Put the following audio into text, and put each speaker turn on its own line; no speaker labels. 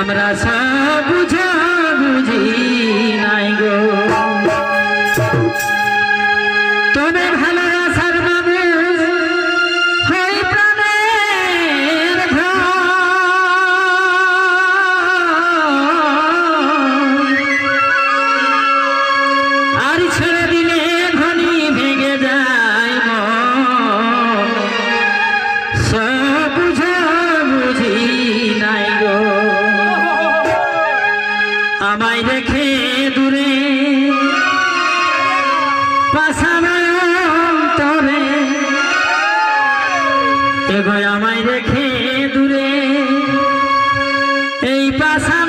আমরা সা বুঝা বুঝি নাই গো। তবে ভালোবাসার আমায় রেখে দূরে। আমায় রেখে দূরে। এই পাশা